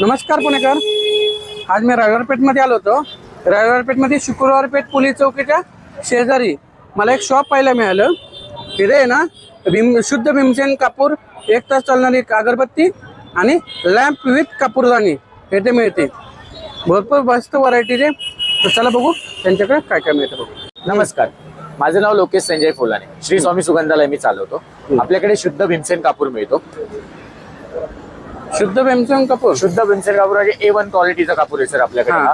नमस्कार पुणेकर. आज मी रविवारपेठमध्ये आलो होतो. रविवारपेठमध्ये शुक्रवार पेठ पोलीस चौकीच्या शेजारी मला एक शॉप पाहायला मिळालं. तिथे आहे ना भीम शुद्ध भीमसेन कापूर एक तास चालणारी अगरबत्ती आणि लॅम्प विथ कापूरदानी येथे मिळते. भरपूर मस्त व्हरायटीचे तर चला बघू त्यांच्याकडे काय काय मिळतं बघू. नमस्कार. माझं नाव लोकेश संजय फुलाने. श्री स्वामी सुगंधालय मी चालवतो. आपल्याकडे शुद्ध भीमसेन कापूर मिळतो. शुद्ध भीमसेन कापूर. शुद्ध भीमसेन कापूर म्हणजे ए वन क्वालिटीचा कापूर आहे सर आपल्याकडे. हा. हा.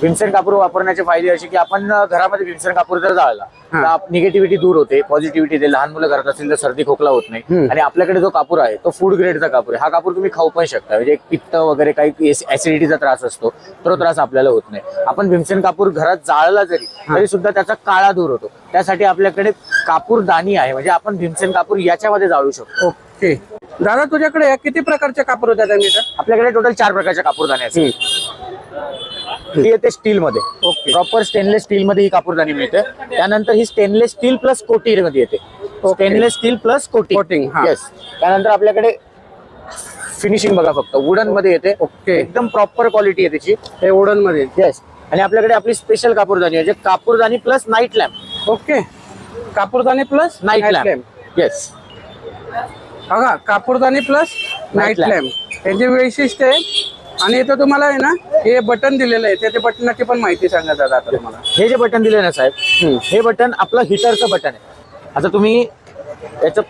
भीमसेन कापूर वापरण्याचे फायदे असे की आपण अं, घरामध्ये भीमसेन कापूर जर जाळला हा. तर निगेटिव्हिटी दूर होते पॉझिटिव्हिटी येते लहान मुलं घरात असतील तर सर्दी खोकला होत नाही. हम्म. आणि आपल्याकडे जो कापूर आहे तो फूड ग्रेडचा कापूर आहे. हा कापूर तुम्ही खाऊ पण शकता. म्हणजे एक पित्त वगैरे काही ऍसिडिटीचा त्रास असतो तो त्रास आपल्याला होत नाही. आपण भीमसेन कापूर घरात जाळला जरी तरी सुद्धा त्याचा काळा दूर होतो. त्यासाठी आपल्याकडे कापूर दाणी आहे. म्हणजे आपण भीमसेन कापूर याच्यामध्ये जाळू शकतो. ओके. दादा तुझ्याकडे किती प्रकारचे कापूर होत्या आपल्याकडे टोटल चार प्रकारच्या कापूरदाणे असतात ही येते स्टील मध्ये. ओके. प्रॉपर स्टेनलेस स्टील मध्ये ही कापूरदानी मिळते. त्यानंतर ही स्टेनलेस स्टील प्लस कोटी मध्ये येते. स्टेनलेस स्टील प्लस कोटी हा. येस त्यानंतर आपल्याकडे फिनिशिंग बघा फक्त. वुडनमध्ये येते. ओके. एकदम प्रॉपर क्वालिटी आहे त्याची. हे वुडनमध्ये येस आणि आपल्याकडे आपली स्पेशल कापूरदानी आहे जे कापूरदानी प्लस नाईट लॅम्प ओके. कापूरदानी प्लस नाईट लॅम्प येस बघा कापूरदानी प्लस नाईट. लॅम्प याचे वैशिष्ट्य आहे आणि इथं तुम्हाला आहे ना हे बटन दिलेलं आहे. त्या बटनाची पण माहिती सांगा दादा आता तुम्हाला. हे जे बटन दिले ना साहेब हे बटन आपलं हिटरचं बटन आहे. आता तुम्ही याचं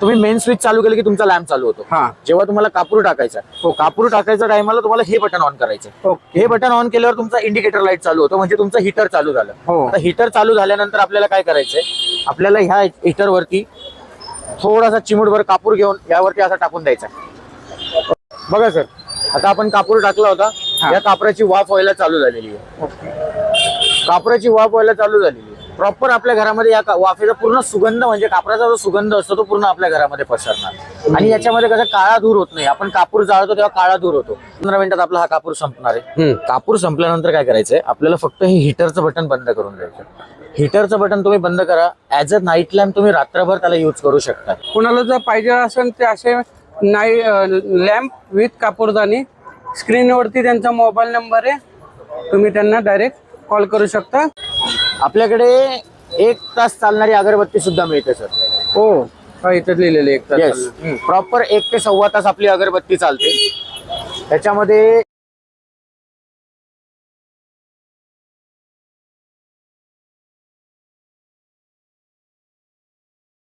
तुम्ही मेन स्विच चालू केलं की तुमचा लॅम्प चालू होतो. हा. जेव्हा तुम्हाला कापूर टाकायचा हो. कापूर टाकायच्या टायमाला तुम्हाला हे बटन ऑन करायचं हे बटन ऑन केल्यावर तुमचा इंडिकेटर लाइट चालू होतो म्हणजे तुमचं हिटर चालू झालं. हो. आता हिटर चालू झाल्यानंतर आपल्याला काय करायचंय? आपल्याला ह्या हिटर वरती थोडासा चिमूटभर कापूर घेऊन यावरती असा टाकून द्यायचा. बघा सर आता आपण कापूर टाकला होता. या कापराची वाफ व्हायला चालू झालेली आहे. ओके. कापराची वाफ व्हायला चालू झालेली आहे. प्रॉपर आपल्या घरामध्ये या वाफेचा पूर्ण सुगंध म्हणजे कापराचा जो सुगंध असतो तो पूर्ण आपल्या घरामध्ये पसरणार. आणि याच्यामध्ये कसं काळा दूर होत नाही. आपण कापूर जाळतो तेव्हा काळा दूर होतो. पंधरा मिनिटात आपला हा कापूर संपणार आहे. कापूर संपल्यानंतर काय करायचंय? आपल्याला फक्त हे हिटरचं बटन बंद करून द्यायचं. हिटरचं बटन तुम्ही बंद करा. ऍज अ नाईट लॅम्प तुम्ही रात्रभर त्याला युज करू शकता. कुणाला जर पाहिजे असेल ते असे नाई लॅम्प विथ कापूरदानी स्क्रीनवरती त्यांचा मोबाईल नंबर आहे. तुम्ही त्यांना डायरेक्ट कॉल करू शकता. आपल्याकडे एक तास चालणारी अगरबत्ती सुद्धा मिळते सर. हो हा इथं लिहिलेलं आहे एक तास. प्रॉपर एक ते सव्वा तास आपली अगरबत्ती चालते. त्याच्यामध्ये